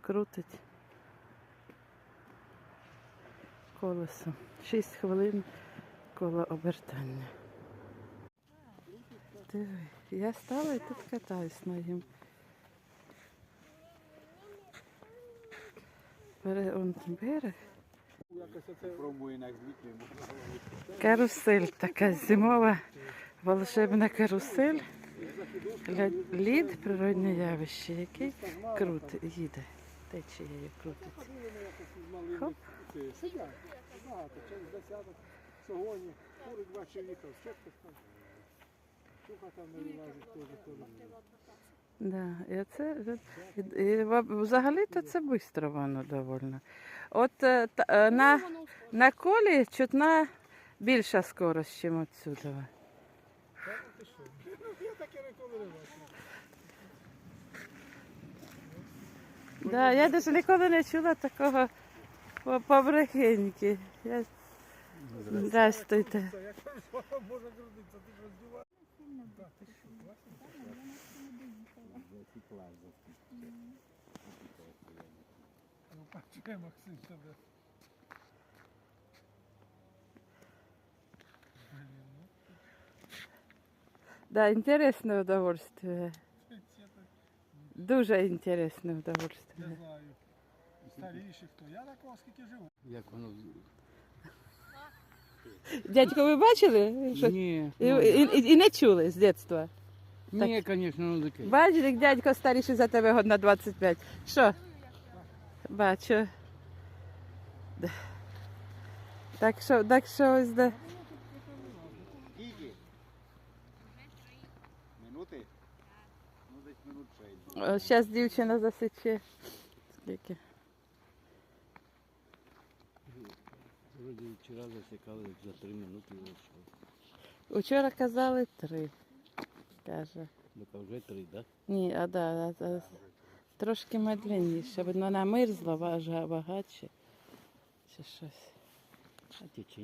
Крутить колесо. 6 хвилин коло обертання. Диви, я стала і тут катаюсь на їм. Бере он берег. Карусель така зимова волшебна карусель. Лід природне явище, який крутить, їде. Течією крутиться. Хоп. Багато, через десяток, сьогодні, курить два чоловіка, щепка там. Щука там не вилазить, теж теж. Да, і оце, і, взагалі-то це швидко воно довольно. От е, е, на, на колі чутна більша скорость, ніж отсюди. Я таке ніколи не бачив. Да, я навіть ніколи не чула такого по- побрехеньки. Я... Здрастуйте. Це як вона може крутитися, ти ж роздіваєш. Так, ти що, класно? Ну, почекай, Максим, тебе. Блін, ну, Да, інтересне удовольствие. Дуже інтересне не удовольствие. знаю. Старіші хто. Я такого скільки живу. Як воно. Дядько, ви бачили? Що- Ні, І, ну, і, і, не чули з дитинства. ні, звісно, ну таке. Бачиш, як дядько старіший за тебе год на 25. Що? Бачу. Так що, так що ось де. Минути? Ну, десь минут шесть. Зараз дівчина засіче. Скільки? Вроді вчора засікали за три минути вийшов. Учора казали три. Каже. Так вже три, так? Ні, а да, а, а, трошки медленніше, видно, намерзла, вага, багатше. Чи щось. А течення.